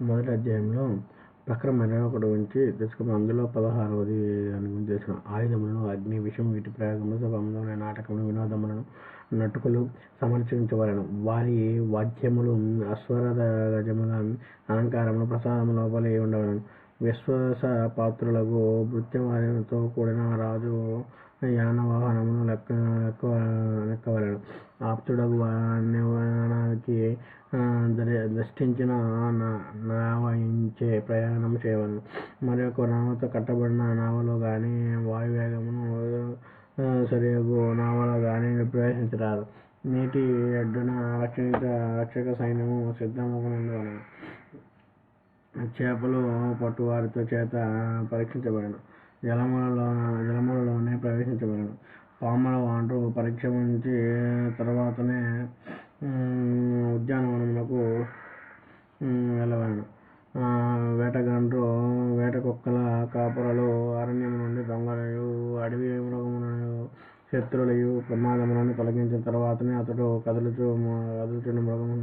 మొదటి అధ్యాయంలో ప్రకరం ఒకటి నుంచి తెలుసుకున్నాం అందులో పదహారవది దాని చేసిన ఆయుధములను అగ్ని విషం వీటి ప్రయోగములు సభములైన నాటకములు వినోదములను నటుకులు సమర్చించవలను వారి వాద్యములు అశ్వరథ గజముల అలంకారములు ప్రసాదము లోపలి ఉండవలను. విశ్వాస పాత్రులకు భృత్యవారితో కూడిన రాజు యానవాహనమును లెక్క లెక్క లెక్కవలను. ఆప్తుడగు వానికి దృష్టించిన నావయించే ప్రయాణం చేయవలను. మరి ఒక నావతో కట్టబడిన నావలో కానీ వాయువేగమును సరియగు నావలో కానీ ప్రవేశించరాదు. నీటి అడ్డున రక్షిత రక్షక సైన్యము సిద్ధముగా చేపలు పట్టువారితో చేత పరీక్షించబడను. జలములలో జలములలోనే ప్రవేశించబడను. పాముల వాండ్రు పరీక్ష ఉంచి తర్వాతనే ఉద్యానవనములకు వెళ్ళవలను వేటగాండ్రు వేట కుక్కల కాపురలు అరణ్యము నుండి దొంగలయు అడవి మృగములను శత్రులయు ప్రమాదములను తొలగించిన తర్వాతనే అతడు కదులుచు కదులుచున్న మృగము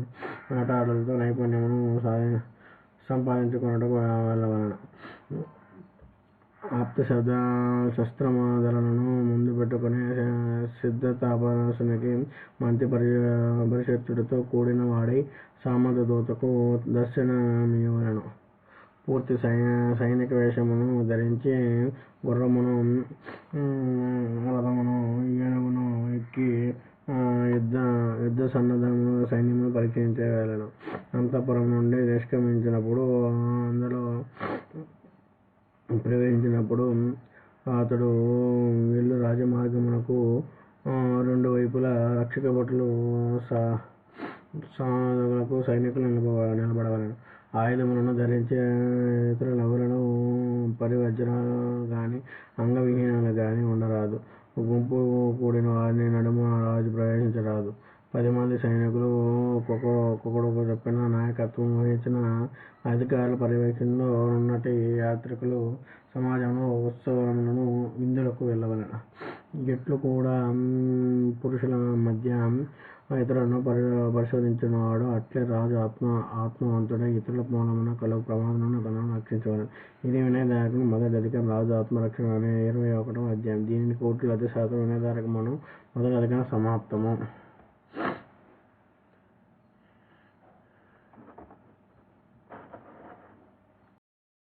వేటాడులతో నైపుణ్యమును సాధి సంపాదించుకున్నట్టుకు వలన. ఆప్త శబ్ద శస్త్రమాదలను ముందు పెట్టుకుని సిద్ధతాపనసునికి మంత్రి పరి పరిషత్తుడితో కూడిన వాడై సామంత దూతకు దర్శనమివలను పూర్తి సై సైనిక వేషమును ధరించి గుర్రమును రథమును ఏనుగును ఎక్కి యుద్ధ యుద్ధ సన్నద్ధం సైన్యమును పరిచయించగలను అంతఃపురం నుండి నిష్క్రమించినప్పుడు అందులో ప్రవేశించినప్పుడు అతడు వీళ్ళు రాజమార్గమునకు రెండు వైపులా రక్షక భటులు సాధకులకు సైనికులు నిలబ నిలబడవలను. ఆయుధములను ధరించే ఇతర నవ్వులను పరివజ్రాలు కానీ అంగవిహీనాలు కానీ ఉండరాదు. గుంపు కూడిన వారిని నడుమ రాజు ప్రవేశించరాదు. పది మంది సైనికులు ఒక్కొక్కడు చెప్పిన నాయకత్వం వహించిన అధికారుల పర్యవేక్షణలో ఉన్నటి యాత్రికులు సమాజంలో ఉత్సవములను విందులకు వెళ్ళవలెను. జట్లు కూడా పురుషుల మధ్య ఇతరులను పరి పరిశోధించినవాడు అట్లే రాజు ఆత్మ ఆత్మవంతుడై ఇతరుల మూలమున కలుగు ప్రమాదములను తనను రక్షించవలెను. ఇది వినయదాయకం మొదటి అధికారం రాజు ఆత్మరక్షణ అనే ఇరవై ఒకటవ అధ్యాయం. దీనిని కోర్టులు అతి శాతం వినయదాయకమును మొదటి అధికారం సమాప్తము.